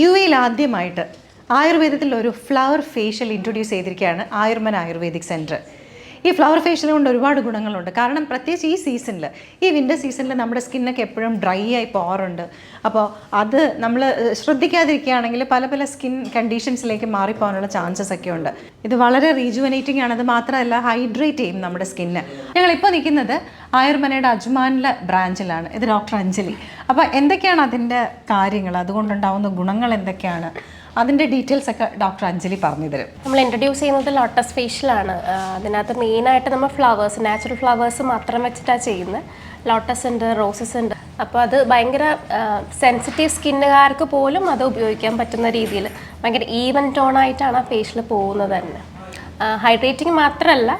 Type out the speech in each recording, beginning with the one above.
U എയിൽ ആദ്യമായിട്ട് ആയുർവേദത്തിൽ ഒരു ഫ്ലവർ ഫേഷ്യൽ ഇൻട്രൊഡ്യൂസ് ചെയ്തിരിക്കുകയാണ് ആയുർമൻ ആയുർവേദിക് സെന്റർ ഈ ഫ്ലവർ ഫേഷ്യൽ കൊണ്ട് ഒരുപാട് ഗുണങ്ങളുണ്ട്. കാരണം പ്രത്യേകിച്ച് ഈ സീസണിൽ ഈ വിന്റർ സീസണിൽ നമ്മുടെ സ്കിന്നൊക്കെ എപ്പോഴും ഡ്രൈ ആയി പോകാറുണ്ട്. അപ്പോൾ അത് നമ്മൾ ശ്രദ്ധിക്കാതിരിക്കുകയാണെങ്കിൽ പല പല സ്കിൻ കണ്ടീഷൻസിലേക്ക് മാറിപ്പോകാനുള്ള ചാൻസസ് ഒക്കെ ഉണ്ട്. ഇത് വളരെ റീജുവനേറ്റിംഗ് ആണ്. അത് മാത്രമല്ല ഹൈഡ്രേറ്റ് ചെയ്യും നമ്മുടെ സ്കിന്ന് ഞങ്ങളിപ്പോൾ നിൽക്കുന്നത് ആയുർമനയുടെ അജ്മാനിലെ ബ്രാഞ്ചിലാണ് ഇത് ഡോക്ടർ അഞ്ജലി. അപ്പോൾ എന്തൊക്കെയാണ് അതിന്റെ കാര്യങ്ങൾ? അതുകൊണ്ടുണ്ടാവുന്ന ഗുണങ്ങൾ എന്തൊക്കെയാണ്? അതിന്റെ ഡീറ്റെയിൽസ് ഒക്കെ ഡോക്ടർ അഞ്ജലി പറഞ്ഞു തരും. നമ്മൾ ഇൻട്രൊഡ്യൂസ് ചെയ്യുന്നത് ലോട്ടസ് ഫേഷ്യലാണ് അതിനകത്ത് മെയിനായിട്ട് നമ്മൾ ഫ്ലവേഴ്സ് നാച്ചുറൽ ഫ്ലവേഴ്സ് മാത്രം വെച്ചിട്ടാണ് ചെയ്യുന്നത് ലോട്ടസ് ഉണ്ട് റോസസ് ഉണ്ട്. അപ്പോൾ അത് ഭയങ്കര സെൻസിറ്റീവ് സ്കിന്നുകാർക്ക് പോലും അത് ഉപയോഗിക്കാൻ പറ്റുന്ന രീതിയിൽ ഭയങ്കര ഈവൻ ടോൺ ആയിട്ടാണ് ആ ഫേഷ്യൽ പോകുന്നത് തന്നെ. ഹൈഡ്രേറ്റിംഗ് മാത്രമല്ല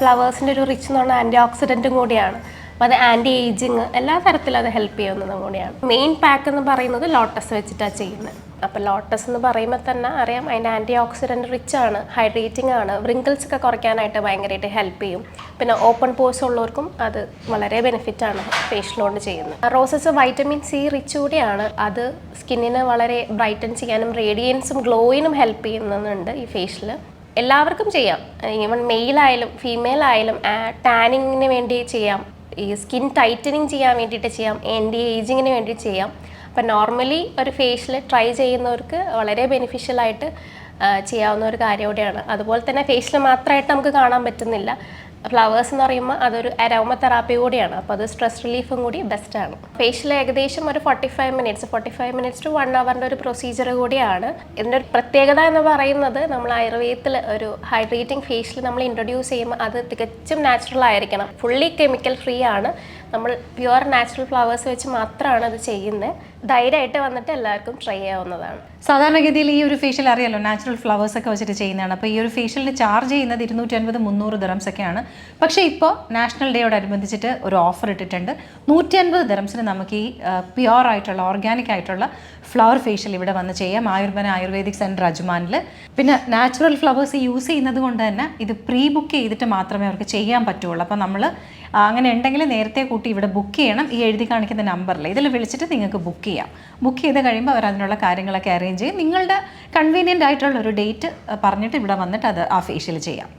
ഫ്ലവേഴ്സിന്റെ ഒരു റിച്ച് എന്ന് പറഞ്ഞാൽ ആന്റി ഓക്സിഡന്റും കൂടിയാണ്. അപ്പോൾ അത് ആന്റി ഏജിങ് എല്ലാ തരത്തിലും അത് ഹെൽപ്പ് ചെയ്യുന്നതും കൂടിയാണ്. മെയിൻ പാക്ക് എന്ന് പറയുന്നത് ലോട്ടസ് വെച്ചിട്ടാണ് ചെയ്യുന്നത്. അപ്പോൾ ലോട്ടസ് എന്ന് പറയുമ്പോൾ തന്നെ അറിയാം അതിന്റെ ആന്റി ഓക്സിഡന്റ് റിച്ച് ആണ് ഹൈഡ്രേറ്റിംഗ് ആണ്. വ്രിങ്കിൾസ് ഒക്കെ കുറയ്ക്കാനായിട്ട് ഭയങ്കരമായിട്ട് ഹെൽപ്പ് ചെയ്യും. പിന്നെ ഓപ്പൺ പോഴ്സ് ഉള്ളവർക്കും അത് വളരെ ബെനിഫിറ്റ് ആണ് ഫേഷ്യൽ കൊണ്ട് ചെയ്യുന്നത് റോസസ് വൈറ്റമിൻ സി റിച്ച് കൂടിയാണ്. അത് സ്കിന്നിനെ വളരെ ബ്രൈറ്റൻ ചെയ്യാനും റേഡിയൻസും ഗ്ലോയിനും ഹെൽപ്പ് ചെയ്യുന്നുണ്ട് ഈ ഫേഷ്യൽ എല്ലാവർക്കും ചെയ്യാം. ഈവൻ മെയിൽ ആയാലും ഫീമെയിൽ ആയാലും ടാനിങ്ങിന് വേണ്ടി ചെയ്യാം. ഈ സ്കിൻ ടൈറ്റനിങ് ചെയ്യാൻ വേണ്ടിയിട്ട് ചെയ്യാം. ആന്റി ഏജിങ്ങിന് വേണ്ടി ചെയ്യാം. അപ്പം നോർമലി ഒരു ഫേഷ്യൽ ട്രൈ ചെയ്യുന്നവർക്ക് വളരെ ബെനിഫിഷ്യൽ ആയിട്ട് ചെയ്യാവുന്ന ഒരു കാര്യം കൂടെയാണ്. അതുപോലെ തന്നെ ഫേഷ്യൽ മാത്രമായിട്ട് നമുക്ക് കാണാൻ പറ്റുന്നില്ല. ഫ്ലവേഴ്സ് എന്ന് പറയുമ്പോൾ അതൊരു അരോമ തെറാപ്പി കൂടിയാണ്. അപ്പോൾ അത് സ്ട്രെസ് റിലീഫും കൂടി ആണ്. ഫേഷ്യൽ ഏകദേശം ഒരു forty five minutes forty five minutes to one അവറിന്റെ ഒരു പ്രൊസീജിയർ കൂടിയാണ്. ഇതിന്റെ ഒരു പ്രത്യേകത എന്ന് പറയുന്നത് നമ്മൾ ആയുർവേദത്തിൽ ഒരു ഹൈഡ്രേറ്റിംഗ് ഫേഷ്യൽ നമ്മൾ ഇൻട്രൊഡ്യൂസ് ചെയ്യുമ്പോൾ അത് തികച്ചും നാച്ചുറൽ ആയിരിക്കണം. ഫുള്ളി കെമിക്കൽ ഫ്രീ ആണ്. നമ്മൾ പ്യുവർ നാച്ചുറൽ ഫ്ലവേഴ്സ് വെച്ച് മാത്രമാണ് അത് ചെയ്യുന്നത് ധൈര്യമായിട്ട് വന്നിട്ട് എല്ലാവർക്കും ട്രൈ ചെയ്യാവുന്നതാണ്. സാധാരണഗതിയിൽ ഈ ഒരു ഫേഷ്യൽ അറിയാലോ നാച്ചുറൽ ഫ്ലവേഴ്സ് ഒക്കെ വെച്ചിട്ട് ചെയ്യുന്നതാണ്. അപ്പോൾ ഈ ഒരു ഫേഷ്യലിന് ചാർജ് ചെയ്യുന്നത് ഇരുന്നൂറ്റി അൻപത് മുന്നൂറ് ദിറംസ് ഒക്കെയാണ്. പക്ഷേ ഇപ്പോൾ നാഷണൽ ഡേയോടനുബന്ധിച്ചിട്ട് ഒരു ഓഫർ ഇട്ടിട്ടുണ്ട്. നൂറ്റി അൻപത് ദിറംസിന് നമുക്ക് ഈ പ്യുവർ ആയിട്ടുള്ള ഓർഗാനിക് ആയിട്ടുള്ള ഫ്ലവർ ഫേഷ്യൽ ഇവിടെ വന്ന് ചെയ്യാം. ആയുർവേദ ആയുർവേദിക് സെന്റർ അജ്മാനിൽ പിന്നെ നാച്ചുറൽ ഫ്ലവേഴ്സ് യൂസ് ചെയ്യുന്നത് കൊണ്ട് തന്നെ ഇത് പ്രീ ബുക്ക് ചെയ്തിട്ട് മാത്രമേ അവർക്ക് ചെയ്യാൻ പറ്റുള്ളൂ. അപ്പോൾ നമ്മൾ അങ്ങനെ ഉണ്ടെങ്കിൽ നേരത്തെ കൂട്ടി ഇവിടെ ബുക്ക് ചെയ്യണം. ഈ എഴുതി കാണിക്കുന്ന നമ്പറിൽ ഇതിൽ വിളിച്ചിട്ട് നിങ്ങൾക്ക് ബുക്ക് ചെയ്യാം. ബുക്ക് ചെയ്ത് കഴിയുമ്പോൾ അവർ അതിനുള്ള കാര്യങ്ങളൊക്കെ അറേഞ്ച് ചെയ്യും. നിങ്ങളുടെ കൺവീനിയന്റ് ആയിട്ടുള്ള ഒരു ഡേറ്റ് പറഞ്ഞിട്ട് ഇവിടെ വന്നിട്ട് അത് ആ ഫേഷ്യൽ ചെയ്യാം.